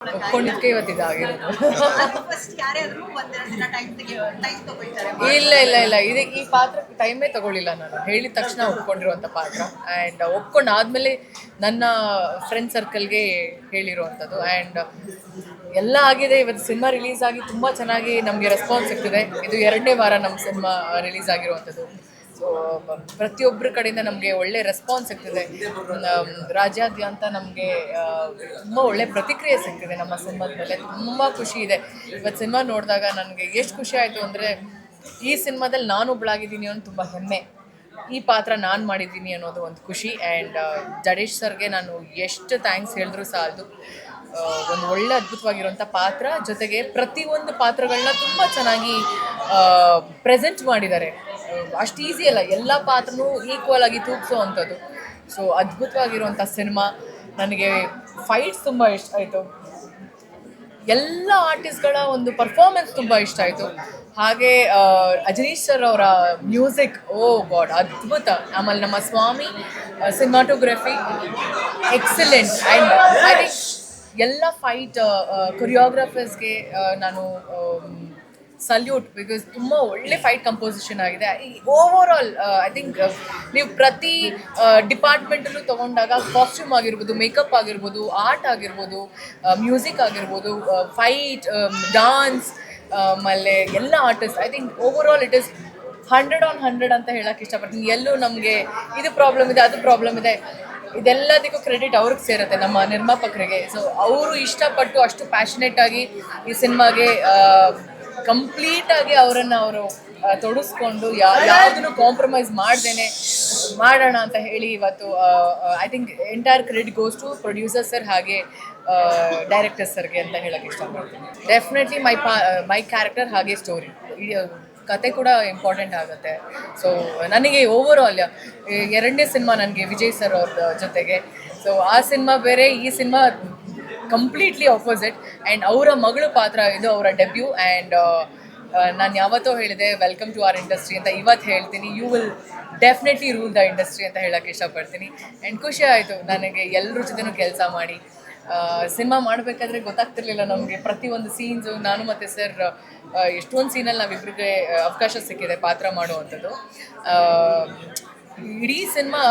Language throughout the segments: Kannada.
ಒಪ್ಕೊಂಡಿದ್ಕೆ ಇವತ್ತು ಇದಾಗಿರೋದು. ಇಲ್ಲ ಇಲ್ಲ ಇಲ್ಲ. ಇದು ಈ ಪಾತ್ರ ಟೈಮೇ ತಗೊಳ್ಳಿಲ್ಲ ನಾನು. ಹೇಳಿದ ತಕ್ಷಣ ಒಪ್ಕೊಂಡಿರುವಂಥ ಪಾತ್ರ. ಆ್ಯಂಡ್ ಒಪ್ಕೊಂಡು ಆದಮೇಲೆ ನನ್ನ ಫ್ರೆಂಡ್ ಸರ್ಕಲ್ಗೆ ಹೇಳಿರುವಂಥದ್ದು ಆ್ಯಂಡ್ ಎಲ್ಲ ಆಗಿದೆ. ಇವತ್ತು ಸಿನಿಮಾ ರಿಲೀಸ್ ಆಗಿ ತುಂಬ ಚೆನ್ನಾಗಿ ನಮಗೆ ರೆಸ್ಪಾನ್ಸ್ ಸಿಗ್ತಿದೆ. ಇದು ಎರಡನೇ ವಾರ ನಮ್ಮ ಸಿನಿಮಾ ರಿಲೀಸ್ ಆಗಿರುವಂಥದ್ದು ಪ್ರತಿಯೊಬ್ಬರ ಕಡೆಯಿಂದ ನಮಗೆ ಒಳ್ಳೆ ರೆಸ್ಪಾನ್ಸ್ ಸಿಗ್ತದೆ. ರಾಜ್ಯಾದ್ಯಂತ ನಮಗೆ ತುಂಬ ಒಳ್ಳೆ ಪ್ರತಿಕ್ರಿಯೆ ಸಿಗ್ತದೆ ನಮ್ಮ ಸಿನಿಮಾದ ಮೇಲೆ ತುಂಬ ಖುಷಿ ಇದೆ. ಇವತ್ತು ಸಿನಿಮಾ ನೋಡಿದಾಗ ನನಗೆ ಎಷ್ಟು ಖುಷಿ ಆಯಿತು ಅಂದರೆ, ಈ ಸಿನಿಮಾದಲ್ಲಿ ನಾನು ಒಬ್ಬಳಾಗಿದ್ದೀನಿ ಅನ್ನೋದು ತುಂಬ ಹೆಮ್ಮೆ. ಈ ಪಾತ್ರ ನಾನು ಮಾಡಿದ್ದೀನಿ ಅನ್ನೋದು ಒಂದು ಖುಷಿ. ಆ್ಯಂಡ್ ಜಡೇಶ್ ಸರ್ಗೆ ನಾನು ಎಷ್ಟು ಥ್ಯಾಂಕ್ಸ್ ಹೇಳಿದ್ರು ಸಾಲದು. ಒಂದು ಒಳ್ಳೆ ಅದ್ಭುತವಾಗಿರುವಂಥ ಪಾತ್ರ. ಜೊತೆಗೆ ಪ್ರತಿಯೊಂದು ಪಾತ್ರಗಳನ್ನ ತುಂಬ ಚೆನ್ನಾಗಿ ಪ್ರೆಸೆಂಟ್ ಮಾಡಿದ್ದಾರೆ. ಅಷ್ಟು ಈಸಿ ಅಲ್ಲ. ಎಲ್ಲ ಪಾತ್ರನೂ ಈಕ್ವಲ್ ಆಗಿ ತೂಗಿಸೋ ಅಂಥದ್ದು. ಸೊ ಅದ್ಭುತವಾಗಿರುವಂಥ ಸಿನಿಮಾ ನನಗೆ ಫೈಟ್ಸ್ ತುಂಬ ಇಷ್ಟ ಆಯಿತು. ಎಲ್ಲ ಆರ್ಟಿಸ್ಟ್ಗಳ ಒಂದು ಪರ್ಫಾರ್ಮೆನ್ಸ್ ತುಂಬ ಇಷ್ಟ ಆಯಿತು. ಹಾಗೆ ಅಜನೀಶ್ ಸರ್ ಅವರ ಮ್ಯೂಸಿಕ್ ಓ ಗಾಡ್ ಅದ್ಭುತ. ಆಮೇಲೆ ನಮ್ಮ Swamy cinematography excellent and I ಎಲ್ಲ ಫೈಟ್ ಕೊರಿಯೋಗ್ರಫರ್ಸ್ಗೆ ನಾನು ಸಲ್ಯೂಟ್ ಬಿಕಾಸ್ ತುಂಬ ಒಳ್ಳೆ ಫೈಟ್ ಕಂಪೋಸಿಷನ್ ಆಗಿದೆ. ಓವರ್ ಆಲ್ ಐ ಥಿಂಕ್ ನೀವು ಪ್ರತಿ ಡಿಪಾರ್ಟ್ಮೆಂಟಲ್ಲೂ ತೊಗೊಂಡಾಗ ಕಾಸ್ಟ್ಯೂಮ್ ಆಗಿರ್ಬೋದು ಮೇಕಪ್ ಆಗಿರ್ಬೋದು ಆರ್ಟ್ ಆಗಿರ್ಬೋದು ಮ್ಯೂಸಿಕ್ ಆಗಿರ್ಬೋದು ಫೈಟ್ ಡಾನ್ಸ್ ಆಮೇಲೆ ಎಲ್ಲ artist I think over all it is hundred on hundred ಅಂತ ಹೇಳಕ್ಕೆ ಇಷ್ಟಪಡ್ತೀನಿ. ಎಲ್ಲೂ ನಮಗೆ ಇದು ಪ್ರಾಬ್ಲಮ್ ಇದೆ, ಅದು ಪ್ರಾಬ್ಲಮ್ ಇದೆ. ಇದೆಲ್ಲದಕ್ಕೂ ಕ್ರೆಡಿಟ್ ಅವ್ರಿಗೆ ಸೇರುತ್ತೆ, ನಮ್ಮ ನಿರ್ಮಾಪಕರಿಗೆ. ಸೊ ಅವರು ಇಷ್ಟಪಟ್ಟು ಅಷ್ಟು ಪ್ಯಾಷನೇಟ್ ಆಗಿ ಈ ಸಿನಿಮಾಗೆ ಕಂಪ್ಲೀಟ್ ಆಗಿ ಅವರನ್ನ ಅವರು ತೊಡಸ್ಕೊಂಡು ಯಾವುದನ್ನು ಕಾಂಪ್ರಮೈಸ್ ಮಾಡ್ದೇನೆ, ಮಾಡೋಣ ಅಂತ ಹೇಳಿ ಇವತ್ತು I think entire credit goes to producer sir ಹಾಗೆ ಡೈರೆಕ್ಟರ್ ಸರ್ಗೆ ಅಂತ ಹೇಳಕ್ಕೆ ಇಷ್ಟಪಡ್ತೀನಿ. ಡೆಫಿನೆಟ್ಲಿ ಮೈ ಪಾ ಮೈ ಕ್ಯಾರೆಕ್ಟರ್ ಹಾಗೆ ಸ್ಟೋರಿ ಕತೆ ಕೂಡ ಇಂಪಾರ್ಟೆಂಟ್ ಆಗುತ್ತೆ. ಸೊ ನನಗೆ ಓವರ್ ಆಲ್ ಎರಡನೇ ಸಿನಿಮಾ ನನಗೆ ವಿಜಯ್ ಸರ್ ಅವ್ರ ಜೊತೆಗೆ. ಸೊ ಆ ಸಿನಿಮಾ ಬೇರೆ, ಈ ಸಿನಿಮಾ ಕಂಪ್ಲೀಟ್ಲಿ ಆಪೋಸಿಟ್ ಆ್ಯಂಡ್ ಅವರ ಮಗಳು ಪಾತ್ರ ಇದು ಅವರ ಡೆಬ್ಯೂ ಆ್ಯಂಡ್ ನಾನು ಯಾವತ್ತೋ ಹೇಳಿದೆ ವೆಲ್ಕಮ್ ಟು ಆರ್ ಇಂಡಸ್ಟ್ರಿ ಅಂತ ಇವತ್ತು ಹೇಳ್ತೀನಿ. You will definitely rule the industry ಅಂತ ಹೇಳೋಕ್ಕೆ ಇಷ್ಟಪಡ್ತೀನಿ. ಆ್ಯಂಡ್ ಖುಷಿ ಆಯಿತು, ನನಗೆ ಎಲ್ಲರ ಜೊತೆನೂ ಕೆಲಸ ಮಾಡಿ. ಸಿನಿಮಾ ಮಾಡಬೇಕಾದ್ರೆ ಗೊತ್ತಾಗ್ತಿರ್ಲಿಲ್ಲ ನಮಗೆ. ಪ್ರತಿಯೊಂದು ಸೀನ್ಸು ನಾನು ಮತ್ತು ಸರ್ ಎಷ್ಟೊಂದು ಸೀನಲ್ಲಿ ನಾವಿಬ್ರಿಗೆ ಅವಕಾಶ ಸಿಕ್ಕಿದೆ ಪಾತ್ರ ಮಾಡುವಂಥದ್ದು. ಇಡೀ ಸಿನಿಮಾ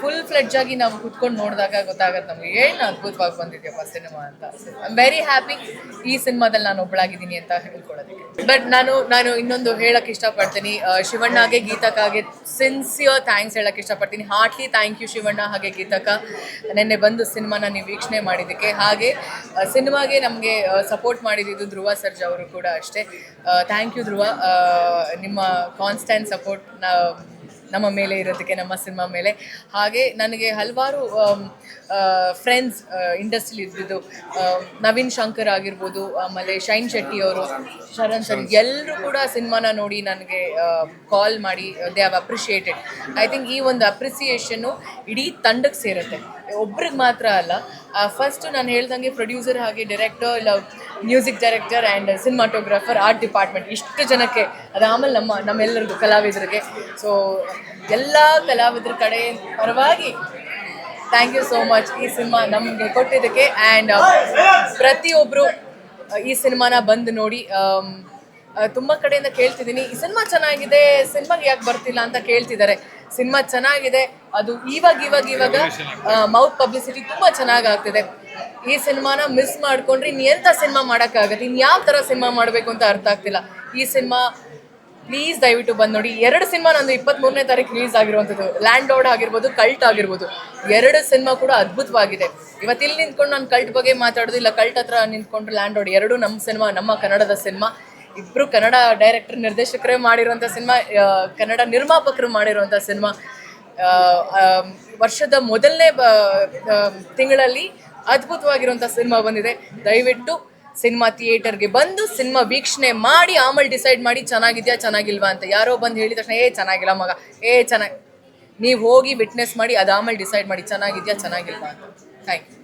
ಫುಲ್ ಫ್ಲೆಡ್ಜ್ ಆಗಿ ನಾವು ಕುತ್ಕೊಂಡು ನೋಡಿದಾಗ ಗೊತ್ತಾಗತ್ತೆ ನಮಗೆ, ಏನು ಅದ್ಭುತವಾಗಿ ಬಂದಿದ್ಯಪ್ಪ ಸಿನಿಮಾ ಅಂತ. ಐ ವೆರಿ ಹ್ಯಾಪಿ ಈ ಸಿನಿಮಾದಲ್ಲಿ ನಾನು ಒಬ್ಬಳಾಗಿದ್ದೀನಿ ಅಂತ ಹೇಳ್ಕೊಳ್ಳೋದಕ್ಕೆ. ಬಟ್ ನಾನು ನಾನು ಇನ್ನೊಂದು ಹೇಳಕ್ಕೆ ಇಷ್ಟಪಡ್ತೀನಿ ಶಿವಣ್ಣಗೆ ಗೀತಕ್ಕಾಗೆ ಸಿನ್ಸಿಯರ್ ಥ್ಯಾಂಕ್ಸ್ ಹೇಳಕ್ಕೆ ಇಷ್ಟಪಡ್ತೀನಿ. ಹಾರ್ಟ್ಲಿ ಥ್ಯಾಂಕ್ ಯು ಶಿವಣ್ಣ ಹಾಗೆ ಗೀತಕ್ಕ ನಿನ್ನೆ ಬಂದು ಸಿನಿಮಾನ ನೀವು ವೀಕ್ಷಣೆ ಮಾಡಿದ್ದಕ್ಕೆ. ಹಾಗೆ ಸಿನಿಮಾಗೆ ನಮಗೆ ಸಪೋರ್ಟ್ ಮಾಡಿದ್ದು ಧ್ರುವ ಸರ್ಜಾ ಅವರು ಕೂಡ ಅಷ್ಟೇ. Thank you Dhruva. ನಿಮ್ಮ ಕಾನ್ಸ್ಟೆಂಟ್ ಸಪೋರ್ಟ್ ನಮ್ಮ ಮೇಲೆ ಇರೋದಕ್ಕೆ ನಮ್ಮ ಸಿನಿಮಾ ಮೇಲೆ. ಹಾಗೆ ನನಗೆ ಹಲವಾರು ಫ್ರೆಂಡ್ಸ್ ಇಂಡಸ್ಟ್ರಿಲಿ ಇದ್ದಿದ್ದು ನವೀನ್ ಶಂಕರ್ ಆಗಿರ್ಬೋದು ಆಮೇಲೆ ಶೈನ್ ಶೆಟ್ಟಿ ಅವರು ಶರಣ್ ಸರ್ ಎಲ್ಲರೂ ಕೂಡ ಸಿನಿಮಾನ ನೋಡಿ ನನಗೆ ಕಾಲ್ ಮಾಡಿ they have appreciated I think ಈ ಒಂದು ಅಪ್ರಿಸಿಯೇಷನ್ನು ಇಡೀ ತಂಡಕ್ಕೆ ಸೇರುತ್ತೆ. ಒಬ್ರಿಗೆ ಮಾತ್ರ ಅಲ್ಲ ಫಸ್ಟ್ ನಾನು ಹೇಳ್ದಂಗೆ ಪ್ರೊಡ್ಯೂಸರ್ ಹಾಗೆ ಡೈರೆಕ್ಟರ್ ಇಲ್ಲ music director and cinematographer art department. ಇಷ್ಟು ಜನಕ್ಕೆ ಅದಾಮೇಲೆ ನಮ್ಮ ನಮ್ಮೆಲ್ಲರಿಗೂ ಕಲಾವಿದರಿಗೆ. ಸೊ ಎಲ್ಲ ಕಲಾವಿದರ ಕಡೆ ಪರವಾಗಿ ಥ್ಯಾಂಕ್ ಯು ಸೋ ಮಚ್ ಈ ಸಿನಿಮಾ ನಮಗೆ ಕೊಟ್ಟಿದ್ದಕ್ಕೆ ಆ್ಯಂಡ್ ಪ್ರತಿಯೊಬ್ಬರು ಈ ಸಿನಿಮಾನ ಬಂದು ನೋಡಿ ಆಮ್, ತುಂಬ ಕಡೆಯಿಂದ ಕೇಳ್ತಿದ್ದೀನಿ. ಈ ಸಿನಿಮಾ ಚೆನ್ನಾಗಿದೆ ಸಿನಿಮಾಗೆ ಯಾಕೆ ಬರ್ತಿಲ್ಲ ಅಂತ ಕೇಳ್ತಿದ್ದಾರೆ. ಸಿನಿಮಾ ಚೆನ್ನಾಗಿದೆ ಅದು ಇವಾಗ ಇವಾಗ ಇವಾಗ ಮೌತ್ ಪಬ್ಲಿಸಿಟಿ ತುಂಬ ಚೆನ್ನಾಗಿ ಆಗ್ತಿದೆ. ಈ ಸಿನಿಮಾನ ಮಿಸ್ ಮಾಡ್ಕೊಂಡ್ರೆ ಇನ್ನು ಎಂಥ ಸಿನಿಮಾ ಮಾಡೋಕ್ಕಾಗತ್ತೆ? ಇನ್ನು ಯಾವ ಥರ ಸಿನಿಮಾ ಮಾಡಬೇಕು ಅಂತ ಅರ್ಥ ಆಗ್ತಿಲ್ಲ. ಈ ಸಿನಿಮಾ ಪ್ಲೀಸ್ ದಯವಿಟ್ಟು ಬಂದು ನೋಡಿ. ಎರಡು ಸಿನಿಮಾ ನಂದು ಇಪ್ಪತ್ತ್ಮೂರನೇ ತಾರೀಕು ರಿಲೀಸ್ ಆಗಿರುವಂಥದ್ದು. ಲ್ಯಾಂಡ್ ಔಡ್ ಆಗಿರ್ಬೋದು ಕಲ್ಟ್ ಆಗಿರ್ಬೋದು. ಎರಡು ಸಿನಿಮಾ ಕೂಡ ಅದ್ಭುತವಾಗಿದೆ. ಇವತ್ತು ಇಲ್ಲಿ ನಿಂತ್ಕೊಂಡು ನಾನು ಕಲ್ಟ್ ಬಗ್ಗೆ ಮಾತಾಡೋದು ಇಲ್ಲ. ಕಲ್ಟ್ ಹತ್ರ ನಿಂತ್ಕೊಂಡು ಲ್ಯಾಂಡ್ ಔಡ್ ಎರಡು ನಮ್ಮ ಸಿನಿಮಾ, ನಮ್ಮ ಕನ್ನಡದ ಸಿನಿಮಾ. ಇಬ್ಬರು ಕನ್ನಡ ಡೈರೆಕ್ಟರ್ ನಿರ್ದೇಶಕರೇ ಮಾಡಿರುವಂಥ ಸಿನಿಮಾ ಕನ್ನಡ ನಿರ್ಮಾಪಕರು ಮಾಡಿರುವಂಥ ಸಿನಿಮಾ. ವರ್ಷದ ಮೊದಲನೇ ತಿಂಗಳಲ್ಲಿ ಅದ್ಭುತವಾಗಿರುವಂಥ ಸಿನಿಮಾ ಬಂದಿದೆ. ದಯವಿಟ್ಟು ಸಿನಿಮಾ ಥಿಯೇಟರ್ಗೆ ಬಂದು ಸಿನಿಮಾ ವೀಕ್ಷಣೆ ಮಾಡಿ ಆಮೇಲೆ ಡಿಸೈಡ್ ಮಾಡಿ ಚೆನ್ನಾಗಿದ್ಯಾ, ಚೆನ್ನಾಗಿಲ್ವಾ ಅಂತ ಯಾರೋ ಬಂದು ಹೇಳಿದ ತಕ್ಷಣ, ಏ, ಚೆನ್ನಾಗಿಲ್ಲ ಮಗ, ಏ, ಚೆನ್ನಾಗಿ ನೀವು ಹೋಗಿ ವಿಟ್ನೆಸ್ ಮಾಡಿ ಅದು ಆಮೇಲೆ ಡಿಸೈಡ್ ಮಾಡಿ, ಚೆನ್ನಾಗಿದ್ಯಾ, ಚೆನ್ನಾಗಿಲ್ವಾ ಅಂತ. Thank you